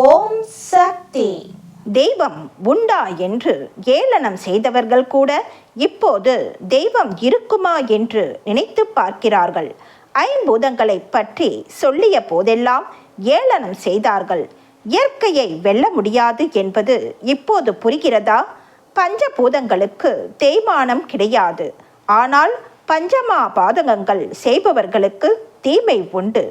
ஓம் சக்தி. தெய்வம் உண்டா என்று ஏளனம் செய்தவர்கள் கூட இப்போது தெய்வம் இருக்குமா என்று நினைத்து பார்க்கிறார்கள். ஐம்பூதங்களை பற்றி சொல்லிய போதெல்லாம் ஏளனம் செய்தார்கள். இயற்கையை வெல்ல முடியாது என்பது இப்போது புரிகிறதா? பஞ்சபூதங்களுக்கு தேய்மானம் கிடையாது. ஆனால் பஞ்சமா பாதகங்கள் செய்பவர்களுக்கு தீமை உண்டு.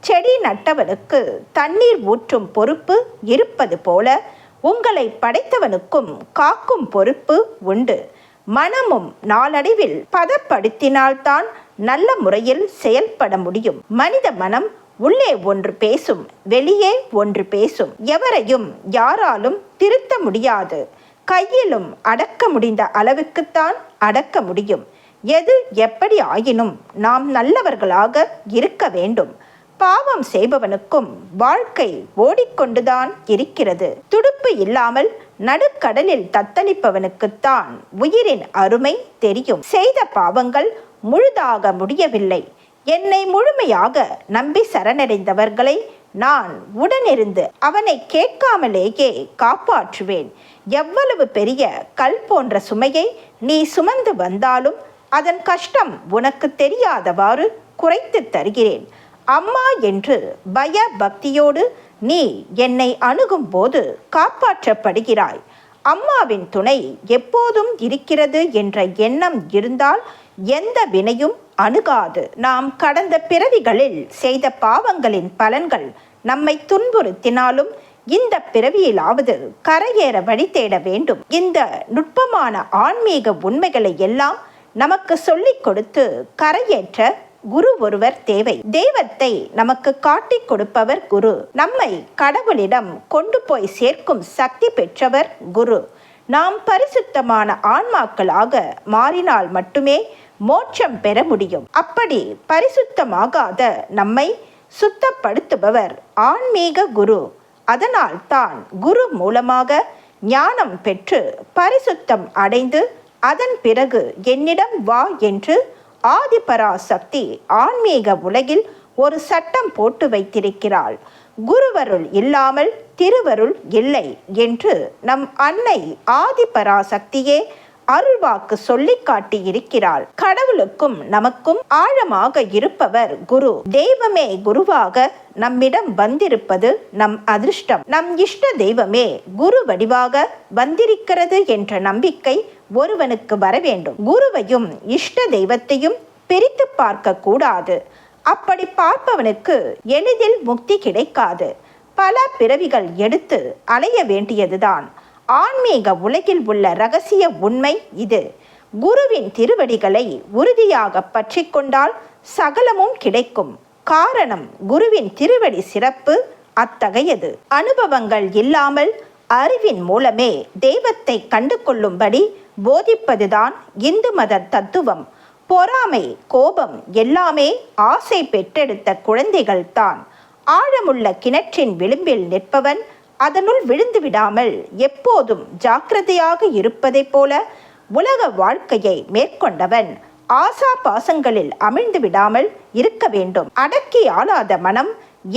செடி நட்டவனுக்கு தண்ணீர் ஊற்றும் பொறுப்பு இருப்பது போல உங்களை படைத்தவனுக்கும் காக்கும் பொறுப்பு உண்டு. மனமும் நாளடைவில் பதப்படுத்தினால்தான் நல்ல முறையில் செயல்பட முடியும். மனித மனம் உள்ளே ஒன்று பேசும் வெளியே ஒன்று பேசும். எவரையும் யாராலும் திருத்த முடியாது. கையிலும் அடக்க முடிந்த அளவுக்குத்தான் அடக்க முடியும். எது எப்படி ஆயினும் நாம் நல்லவர்களாக இருக்க வேண்டும். பாவம் செய்பவனுக்கும் வாழ்க்கை ஓடிக்கொண்டுதான் இருக்கிறது. துடுப்பு இல்லாமல் நடுக்கடலில் தத்தளிப்பவனுக்குத்தான் உயிரின் அருமை தெரியும். செய்த பாவங்கள் முழுதாக முடியவில்லை. என்னை முழுமையாக நம்பி சரணடைந்தவர்களை நான் உடனிருந்து அவனை கேட்காமலேயே காப்பாற்றுவேன். எவ்வளவு பெரிய கல் போன்ற சுமையை நீ சுமந்து வந்தாலும் அதன் கஷ்டம் உனக்கு தெரியாதவாறு குறைத்து தருகிறேன். அம்மா என்று பய பக்தியோடு நீ என்னை அணுகும் போது காப்பாற்றப்படுகிறாய். அம்மாவின் துணை எப்போதும் இருக்கிறது என்ற எண்ணம் இருந்தால் எந்த வினையும் அணுகாது. நாம் கடந்த பிறவிகளில் செய்த பாவங்களின் பலன்கள் நம்மை துன்புறுத்தினாலும் இந்த பிறவியிலாவது கரையேற வழி தேட வேண்டும். இந்த நுட்பமான ஆன்மீக உண்மைகளை எல்லாம் நமக்கு சொல்லிக் கொடுத்து கரையேற்ற குரு ஒருவர் தேவை. தெய்வத்தை நமக்கு காட்டிக் கொடுப்பவர் குரு. நம்மை கடவுளிடம் கொண்டு போய் சேர்க்கும் சக்தி பெற்றவர் குரு. நாம் பரிசுத்தமான ஆன்மாக்களாக மாறினால் மட்டுமே மோட்சம் பெற முடியும். அப்படி பரிசுத்தமாகாத நம்மை சுத்தப்படுத்துபவர் ஆன்மீக குரு. அதனால் தான் குரு மூலமாக ஞானம் பெற்று பரிசுத்தம் அடைந்து அதன் பிறகு என்னிடம் வா என்று ஆதிபராசக்தி ஆன்மீக உலகில் ஒரு சட்டம் போட்டு வைத்திருக்கிறாள். குருவருள் இல்லாமல் திருவருள் இல்லை என்று நம் அன்னை ஆதிபராசக்தியே அருள்வாக்கு சொல்லி காட்டி இருக்கிறாள் கடவுளுக்கும் நமக்கும் ஆழமாக இருப்பவர் குரு. தெய்வமே குருவாக நம்மிடம் வந்திருப்பது நம் அதிர்ஷ்டம். நம் இஷ்ட தெய்வமே குரு வடிவாக வந்திருக்கிறது என்ற நம்பிக்கை ஒருவனுக்கு வர வேண்டும் குருவையும் இஷ்ட தெய்வத்தையும் பிரித்து பார்க்க கூடாது அப்படி பார்ப்பவனுக்கு எளிதில் முக்தி கிடைக்காது. பல பிறவிகள் எடுத்து அலைய வேண்டியதுதான். ஆன்மீக உலகில் உள்ள ரகசிய உண்மை இது. குருவின் திருவடிகளை உறுதியாக பற்றி கொண்டால் சகலமும் கிடைக்கும். காரணம் குருவின் திருவடி சிறப்பு அத்தகையது. அனுபவங்கள் இல்லாமல் அறிவின் மூலமே தெய்வத்தை கண்டு கொள்ளும்படி போதிப்பதுதான் இந்து மத தத்துவம். பொறாமை கோபம் எல்லாமே ஆசை பெற்றெடுத்த குழந்தைகள் தான் ஆழமுள்ள கிணற்றின் விளிம்பில் நிற்பவன் அதனுள் விழுந்து விடாமல் எப்போதும் ஜாக்கிரதையாக இருப்பதைப் போல உலக வாழ்க்கையை மேற்கொண்டவன் ஆசா பாசங்களில் அமிழ்ந்து விடாமல் இருக்க வேண்டும். அடக்கி ஆளாத மனம்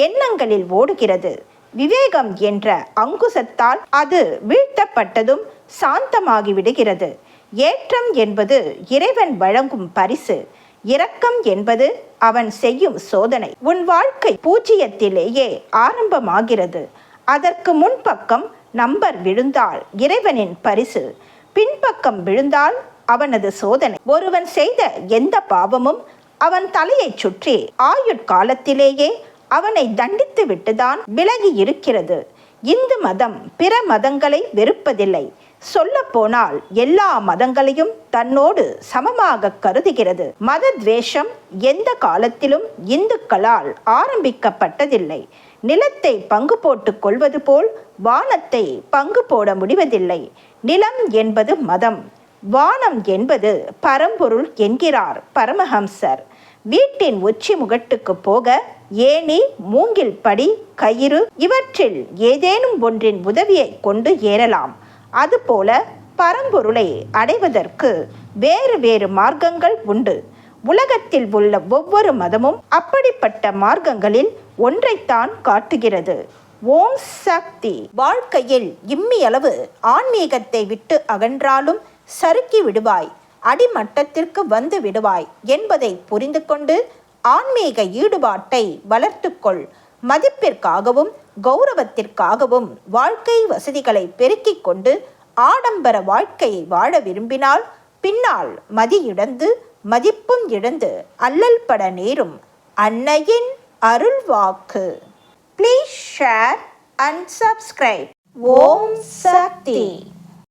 எண்ணங்களில் ஓடுகிறது. விவேகம் என்ற அங்குசத்தால் அது வீழ்த்தப்பட்டதும் சாந்தமாகி விடுகிறது. ஏற்றம் என்பது இறைவன் வழங்கும் பரிசு. இரக்கம் என்பது அவன் செய்யும் சோதனை. உன் வாழ்க்கை பூஜ்ஜியத்திலேயே ஆரம்பமாகிறது. அதற்கு முன்பக்கம் நம்பர் விழுந்தால் இறைவனின் பரிசு. பின்பக்கம் விழுந்தால் அவனது சோதனை. ஒருவன் செய்த எந்த பாவமும் அவன் தலையைச் சுற்றி ஆயுட்காலத்திலேயே அவனை தண்டித்து விட்டுதான் விலகி இருக்கிறது இந்து மதம் பிற மதங்களை வெறுப்பதில்லை. சொல்லப்போனால் எல்லா மதங்களையும் தன்னோடு சமமாக கருதுகிறது. மத துவேஷம் எந்த காலத்திலும் இந்துக்களால் ஆரம்பிக்கப்பட்டதில்லை. நிலத்தை பங்கு போட்டுக் கொள்வது போல் வானத்தை பங்கு போட முடிவதில்லை. நிலம் என்பது மதம். வானம் என்பது பரம்பொருள் என்கிறார் பரமஹம்சர். வீட்டின் உச்சி முகட்டுக்கு போக ஏணி மூங்கில் படி கயிறு இவற்றில் ஏதேனும் ஒன்றின் உதவியை கொண்டு ஏறலாம். அதுபோல பரம்பொருளை அடைவதற்கு வேறு வேறு மார்க்கங்கள் உண்டு. உலகத்தில் உள்ள ஒவ்வொரு மதமும் அப்படிப்பட்ட மார்க்கங்களில் ஒன்றைத்தான் காட்டுகிறது. ஓம் சக்தி. வாழ்க்கையில் இம்மியளவு ஆன்மீகத்தை விட்டு அகன்றாலும் சறுக்கி விடுவாய். அடிமட்டத்திற்கு வந்து விடுவாய் என்பதை புரிந்து கொண்டு ஆன்மீக ஈடுபாட்டை வளர்த்துக்கொள். மதிப்பிற்காகவும் கௌரவத்திற்காகவும் வாழ்க்கை வசதிகளை பெருக்கிக் கொண்டு ஆடம்பர வாழ்க்கையை வாழ விரும்பினால் பின்னால் மதியிழந்து மதிப்பும் இழந்து அல்லல் பட நேரும் அன்னையின் அருள்வாக்கு. Please share and subscribe Om Shakti.